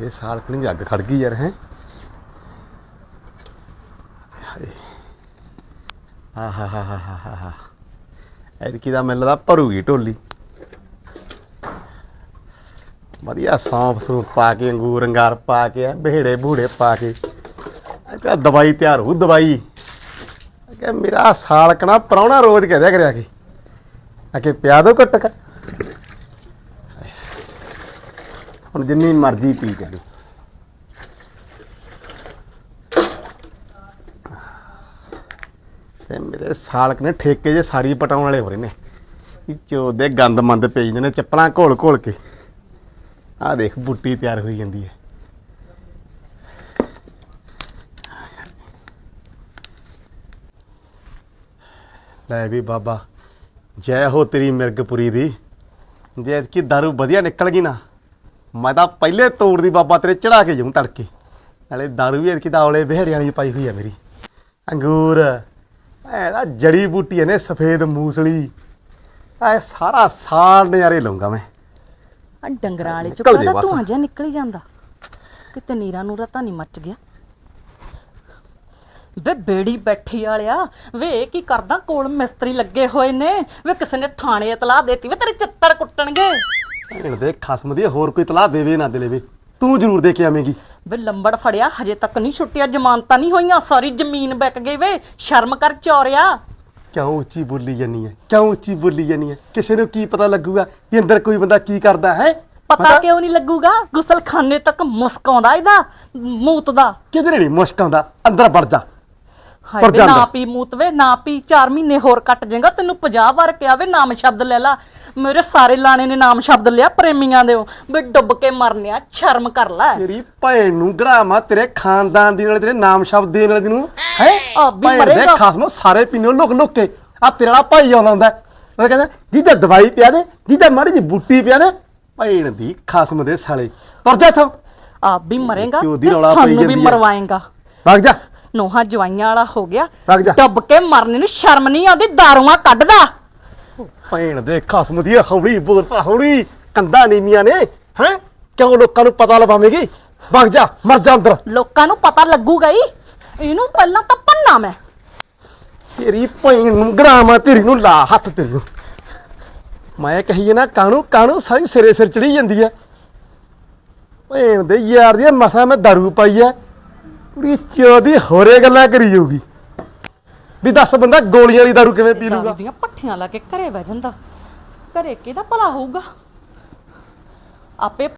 ਇਹ ਸਾਲ ਅੱਗ ਖੜ ਗਈ ਯਾਰ, ਹੈ? ਆ ਹਾ ਹਾ ਹਾ ਹਾ ਹਾ ਹਾ ਦਾ ਮੈਨੂੰ ਲੱਗਦਾ ਭਰੂਗੀ ਢੋਲੀ। ਵਧੀਆ ਸੌਂਫ ਸੂਪ ਪਾ ਕੇ, ਅੰਗੂਰ, ਅੰਗਾਰ ਪਾ ਕੇ, ਐਂ ਬਿਹੜੇ ਬੂੜੇ ਪਾ ਕੇ। ਕਾ ਦਵਾਈ ਤਿਆਰ ਹੋ ਦਵਾਈ। ਕਿ ਮੇਰਾ ਸਾਲ ਕਣਾ ਪ੍ਰਾਹੁਣਾ ਰੋਜ਼ ਕਹਿ ਦਿਆ ਕਰਿਆ ਕਿ। ਅਕੇ ਪਿਆ ਦੋ ਘਟਕ ਹੁਣ ਜਿੰਨੀ ਮਰਜ਼ੀ ਪੀ ਚੱਲੀ ਤੇ ਮੇਰੇ ਸਾਲਕ ਨੇ ਠੇਕੇ ਜੇ ਸਾਰੀ ਪਟਾਉਣ ਵਾਲੇ ਹੋ ਰਹੇ ਨੇ। ਚੋ ਦੇ ਗੰਦ ਮੰਦ ਪਈ ਜਾਂਦੇ ਨੇ, ਚੱਪਲਾਂ ਘੋਲ ਘੋਲ ਕੇ। ਆਹ ਦੇਖ, ਬੁੱਟੀ ਤਿਆਰ ਹੋਈ ਜਾਂਦੀ ਹੈ। ਲੈ ਵੀ ਬਾਬਾ, ਜੈ ਹੋ ਤੇਰੀ ਮਿਰਗਪੁਰੀ ਦੀ। ਜੇ ਕਿ ਦਾਰੂ ਵਧੀਆ ਨਿਕਲ ਗਈ ਨਾ। ਮੈਂ ਤਾਂ ਪਹਿਲੇ ਤੋੜ ਦੀ ਬਾਬਾ ਤੇਰੇ ਚੜਾ ਕੇ ਜਾਊਂ ਤੜਕੇ। ਨਾਲੇ ਦਾਰੂ ਵੀ ਕਿ ਔਲੇ ਬਿਹੜਿਆਂ ਵਾਲੀ ਪਾਈ ਹੋਈ ਆ ਮੇਰੀ। ਅੰਗੂਰ ਐਦਾ ਜੜੀ ਬੂਟੀ ਨੇ ਸਫੇਦ ਮੂਸਲੀ। ਐ ਸਾਰਾ ਸਾਲ ਨਜ਼ਾਰੇ ਲਊਂਗਾ ਮੈਂ। ਆ ਡੰਗਰਾਂ ਵਾਲੇ ਨਿਕਲ ਜੇ ਚੁੱਕਾ ਬਸ। ਧੂਆਂ ਜਿਹਾ ਨਿਕਲ ਹੀ ਜਾਂਦਾ। ਕਿਤੇ ਨੀਰਾ ਨੂਰਾ ਤਾਂ ਨਹੀਂ ਮੱਚ ਗਿਆ। ਵੇ ਬੇੜੀ ਬੈਠੀ ਵਾਲਿਆ ਵੇ ਇਹ ਕੀ ਕਰਦਾ? ਕੋਲ ਮਿਸਤਰੀ ਲੱਗੇ ਹੋਏ ਨੇ। ਵੇ ਕਿਸੇ ਨੇ ਥਾਣੇ ਇਤਲਾਹ ਦੇਤੀ ਵੇ ਤੇਰੇ ਚਿੱਤਰ ਕੁੱਟਣਗੇ। ਭੈਣ ਦੇ ਖਸਮ ਦੀ ਹੋਰ ਕੋਈ ਤਲਾਹ ਦੇਵੇ ਨਾ ਦੇਵੇ ਤੂੰ ਜ਼ਰੂਰ ਦੇ ਕੇ ਆਵੇਂਗੀ। ਵੇ ਲੰਬੜ ਫੜਿਆ ਹਜੇ ਤੱਕ ਨਹੀਂ ਛੁੱਟਿਆ ਜ਼ਮਾਨਤਾਂ ਨਹੀਂ ਹੋਈਆਂ ਸਾਰੀ ਜ਼ਮੀਨ ਵਿਕ ਗਈ ਵੇ ਸ਼ਰਮ ਕਰ ਚੋਰਿਆ। ਕਿਉਂ ਉੱਚੀ ਬੋਲੀ ਜਾਨੀ ਹੈ ਕਿਉਂ ਉੱਚੀ ਬੋਲੀ ਜਾਨੀ ਹੈ ਕਿਸੇ ਨੂੰ ਕੀ ਪਤਾ ਲੱਗੂਗਾ ਵੀ ਅੰਦਰ ਕੋਈ ਬੰਦਾ ਕੀ ਕਰਦਾ ਹੈ? ਪਤਾ ਕਿਉਂ ਨਹੀਂ ਲੱਗੂਗਾ? ਗੁਸਲਖਾਨੇ ਤੱਕ ਮੁਸਕ ਆਉਂਦਾ ਇਹਦਾ ਮੂਤ ਦਾ। ਕਿਧਰੇ ਨਹੀਂ ਮੁਸ਼ਕ ਆਉਂਦਾ? ਅੰਦਰ ਵੜ ਜਾ। ਹਾਏ ਨਾ। ਪੀ ਮੂਤ ਵੇ ਨਾ ਪੀ 4 ਮਹੀਨੇ ਹੋਰ ਕੱਟ ਜਾਏਗਾ ਤੈਨੂੰ 50 ਵਾਰ ਕਿਹਾ ਵੇ ਨਾਮ ਸ਼ਬਦ ਲੈ ਲਾ। ਮੇਰੇ ਸਾਰੇ ਲਾਣੇ ਨੇ ਨਾਮ ਸ਼ਬਦ ਲਿਆ ਪ੍ਰੇਮੀਆਂ ਦੇ ਵੀ ਡੁੱਬ ਕੇ ਮਰਨਿਆ ਸ਼ਰਮ ਕਰ ਲੈ। ਤੇਰੀ ਭੈਣ ਨੂੰ ਗੜਾਮਾ ਤੇਰੇ ਖਾਨਦਾਨ ਦੀ ਨਾਲ ਤੇਰੇ ਨਾਮ ਸ਼ਬਦ ਦੇਣ ਵਾਲੇ ਨੂੰ। ਹੈ? ਆ ਵੀ ਭੈਣ ਦੇ ਮਰੇਗਾ। ਖਸਮ ਸਾਰੇ ਪੀਨੋ ਲੁਕ ਲੁਕ ਕੇ। ਆ ਤੇਰਾ ਭਾਈ ਆਉਂਦਾ ਹੁੰਦਾ। ਉਹ ਕਹਿੰਦਾ ਜਿਹਦਾ ਦਵਾਈ ਪਿਆ ਦੇ ਜਿਹਦਾ ਮਾੜੀ ਜੀ ਬੂਟੀ ਪਿਆ ਦੇ ਭੈਣ ਦੀ ਖਸਮ ਦੇ ਸਾਲੇ। ਤੁਰ ਜਾ ਇੱਥੋਂ। ਆਪ ਵੀ ਮਰੇਗਾ ਤੇ ਸਾਨੂੰ ਵੀ। ਮਰਵਾਏਗਾ। ਭੱਗ ਜਾ। ਨੋਹਾ ਜਵਾਈਆਂ ਵਾਲਾ ਹੋ ਗਿਆ। ਡੁੱਬ ਕੇ ਮਰਨੇ ਨੂੰ ਸ਼ਰਮ ਨਹੀਂ ਆਉਂਦੀ ਦਾਰੂਆਂ ਕੱਢਦਾ। ਭੈਣ ਦੇ ਖਸਮ ਦੀ ਹੌਲੀ ਬੋਲਦਾ ਹੌਲੀ ਕੰਦਾ ਨੀਵੀਆਂ ਨੇ ਹੈ? ਕਿਉਂ ਲੋਕਾਂ ਨੂੰ ਪਤਾ ਲਵਾਵੇਂਗੀ? ਭੱਗ ਜਾ ਮਰ ਜਾ ਅੰਦਰ। ਲੋਕਾਂ ਨੂੰ ਪਤਾ ਲੱਗੂਗਾ ਹੀ। ਇਹਨੂੰ ਪਹਿਲਾਂ ਤਾਂ ਪੰਨਾ ਮੈਂ। ਤੇਰੀ ਭੈਣ ਨੂੰ ਗਰਾਮਾ ਤੇਰੀ ਨੂੰ ਲਾ ਹੱਥ ਤੇਰੀ ਨੂੰ ਮੈਂ ਕਹੀਏ ਨਾ ਕਾਣੂ ਕਾਣੂ ਸਾਰੀ ਸਿਰੇ ਸਿਰ ਚੜੀ ਜਾਂਦੀ ਐ। ਭੈਣ ਦੇ ਯਾਰ ਦੀ ਮਸਾ ਮੈਂ ਦਾਰੂ ਪਾਈ ਐ। ਕੁੜੀ ਚੋਦੀ ਹੋਰੇ ਗੱਲਾਂ ਕਰੀ ਜਾਊਗੀ। ਵੀ ਦੱਸ ਬੰਦਾ ਗੋਲੀਆਂ ਵਾਲੀ ਦਾਰੂ ਕਿਵੇਂ ਪੀ ਦਾਰੂ ਲੂਗਾ? ਦੀਆਂ ਪੱਠੀਆਂ ਲਾ ਕੇ ਘਰੇ ਬਹਿ ਜਾਂਦਾ। ਘਰੇ ਕਿਹਦਾ ਭਲਾ ਹੋਊਗਾ? ਆਪੇ